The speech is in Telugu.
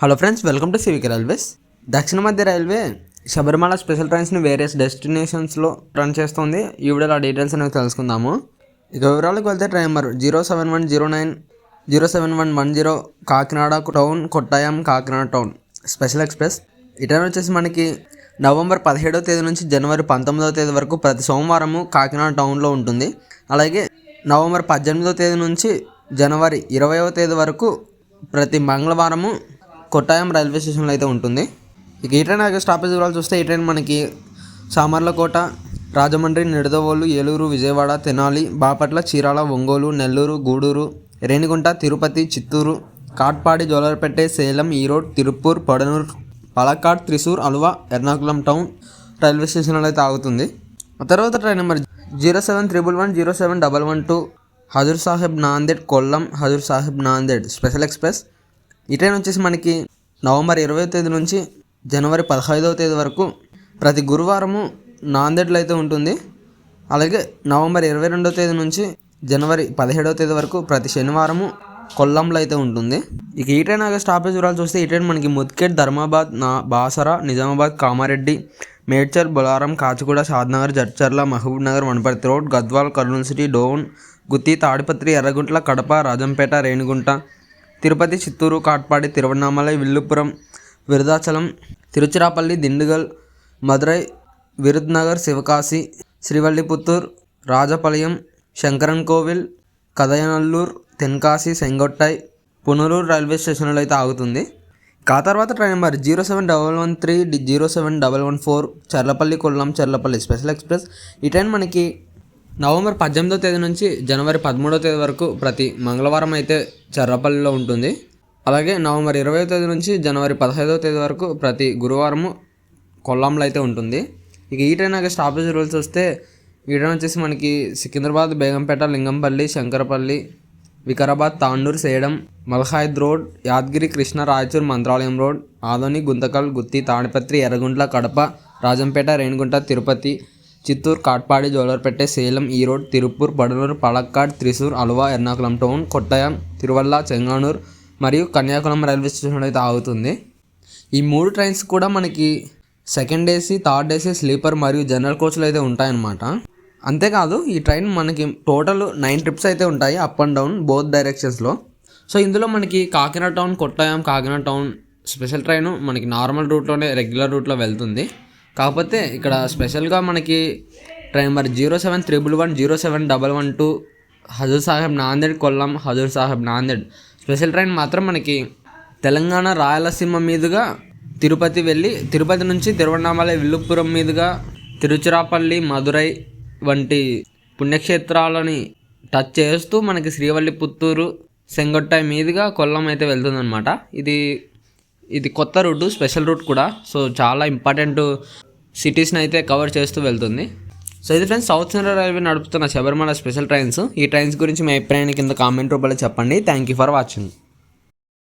Hello friends welcome to civic railways దక్షిణ మధ్య రైల్వే శబరిమల స్పెషల్ ట్రైన్స్ని వేరియస్ డెస్టినేషన్స్లో రన్ చేస్తుంది. ఈ వీడియోలో ఆ డీటెయిల్స్ అనేవి తెలుసుకుందాము. ఇక వివరాలకు వెళ్తే train number zero seven one zero nine zero seven one one zero Kakinada town Kottayam Kakinada town. Special express. ఈ వచ్చేసి మనకి నవంబర్ పదిహేడవ తేదీ నుంచి జనవరి పంతొమ్మిదవ తేదీ వరకు ప్రతి సోమవారము కాకినాడ టౌన్లో ఉంటుంది. అలాగే నవంబర్ పద్దెనిమిదవ తేదీ నుంచి జనవరి ఇరవైవ తేదీ వరకు ప్రతి మంగళవారము కొట్టాయం రైల్వే స్టేషన్లో అయితే ఉంటుంది. ఇక ఈ ట్రైన్ ఆగే స్టాపేజ్ వివరాలు చూస్తే ఈ ట్రైన్ మనకి సామర్లకోట రాజమండ్రి నిడదవోలు ఏలూరు విజయవాడ తెనాలి బాపట్ల చీరాల ఒంగోలు నెల్లూరు గూడూరు రేణిగుంట తిరుపతి చిత్తూరు కాట్పాడి జోలర్పేట సేలం ఈరోడ్ తిరుపూర్ పొడనూరు పలక్కాడ్ త్రిశూర్ అలువా ఎర్నాకుళం టౌన్ రైల్వే స్టేషన్లో అయితే ఆగుతుంది. ఆ తర్వాత train number zero seven triple one zero seven double one two Hazur Sahib Nanded Kollam Hazur Sahib Nanded special express ఈ ట్రైన్ వచ్చేసి మనకి నవంబర్ ఇరవై తేదీ నుంచి జనవరి పదహైదవ తేదీ వరకు ప్రతి గురువారము నాందేడ్లో అయితే ఉంటుంది. అలాగే నవంబర్ ఇరవై రెండవ తేదీ నుంచి జనవరి పదిహేడవ తేదీ వరకు ప్రతి శనివారము కొల్లంలో అయితే ఉంటుంది. ఇక ఈ ట్రైన్ ఆగే స్టాపేజ్ వివరాలు చూస్తే ఈ ట్రైన్ మనకి ముద్కేట్ ధర్మాబాద్ నా Basara Nizamabad Kamareddy Medchal Bolarum Kacheguda Shadnagar Jadcherla Mahbub Nagar Wanaparthy road Gadwal Kurnool city Dhone Gooty Tadipatri Yerraguntla Kadapa Rajampet Renigunta Tirupati Chittoor Katpadi Tiruvannamalai Villupuram Vriddhachalam Tiruchirappalli Dindigul Madurai Virudhunagar Sivakasi Srivilliputhur Rajapalayam Sankaran Kovil Kadayanallur Tenkasi Sengottai Punalur railway స్టేషన్లో అయితే ఆగుతుంది. ఆ తర్వాత train number zero seven double one three zero seven double one four Cherlapalli Kollam Cherlapalli special express ఈ ట్రైన్ మనకి నవంబర్ పద్దెనిమిదో తేదీ నుంచి జనవరి పదమూడో తేదీ వరకు ప్రతి మంగళవారం అయితే చర్రపల్లిలో ఉంటుంది. అలాగే నవంబర్ ఇరవై తేదీ నుంచి జనవరి పదహైదో తేదీ వరకు ప్రతి గురువారము కొల్లంలో అయితే ఉంటుంది. ఇక ఈ ట్రైన్ ఆగే స్టాపేజ్ రూల్స్ వస్తే ఈ ట్రైన్ వచ్చేసి మనకి Secunderabad Begumpet Lingampalli Shankarpalli Vikarabad Tandur Sedam Malkhaid road Yadgir Krishna Raichur Mantralayam road Adoni Guntakal Gooty Tadipatri Yerraguntla Kadapa Rajampet Renigunta Tirupati Chittoor Katpadi Jolarpettai Salem Erode Tiruppur Podanur Palakkad Thrissur Aluva Ernakulam town Kottayam Tiruvalla Chengannur మరియు కన్యాకుళం రైల్వే స్టేషన్ అయితే ఆగుతుంది. ఈ మూడు ట్రైన్స్ కూడా మనకి second AC third AC sleeper మరియు జనరల్ కోచ్లు అయితే ఉంటాయన్నమాట. అంతేకాదు ఈ ట్రైన్ మనకి టోటల్ నైన్ ట్రిప్స్ అయితే ఉంటాయి అప్ అండ్ డౌన్ బోత్ డైరెక్షన్స్లో. సో ఇందులో మనకి Kakinada town Kottayam Kakinada town special train మనకి నార్మల్ రూట్లోనే రెగ్యులర్ రూట్లో వెళ్తుంది. కాకపోతే ఇక్కడ స్పెషల్గా మనకి train number zero seven triple one zero seven double one two Hazur Sahib Nanded Kollam Hazur Sahib Nanded. Special train మాత్రం మనకి తెలంగాణ రాయలసీమ మీదుగా తిరుపతి వెళ్ళి తిరుపతి నుంచి తిరువణామలై విల్లుపురం మీదుగా తిరుచిరాపల్లి మధురై వంటి పుణ్యక్షేత్రాలని టచ్ చేస్తూ మనకి శ్రీవల్లి పుత్తూరు సెంగొట్టాయి మీదుగా కొల్లం అయితే వెళ్తుందన్నమాట. ఇది ఇది కొత్త రూట్ స్పెషల్ రూట్ కూడా. సో చాలా ఇంపార్టెంట్ సిటీస్ని అయితే కవర్ చేస్తూ వెళ్తుంది. సో ఇది ఫ్రెండ్స్ సౌత్ సెంట్రల్ రైల్వే నడుపుతున్న శబరిమల స్పెషల్ ట్రైన్స్. ఈ ట్రైన్స్ గురించి మీ అభిప్రాయాన్ని కింద కామెంట్ రూపంలో చెప్పండి. Thank you for watching.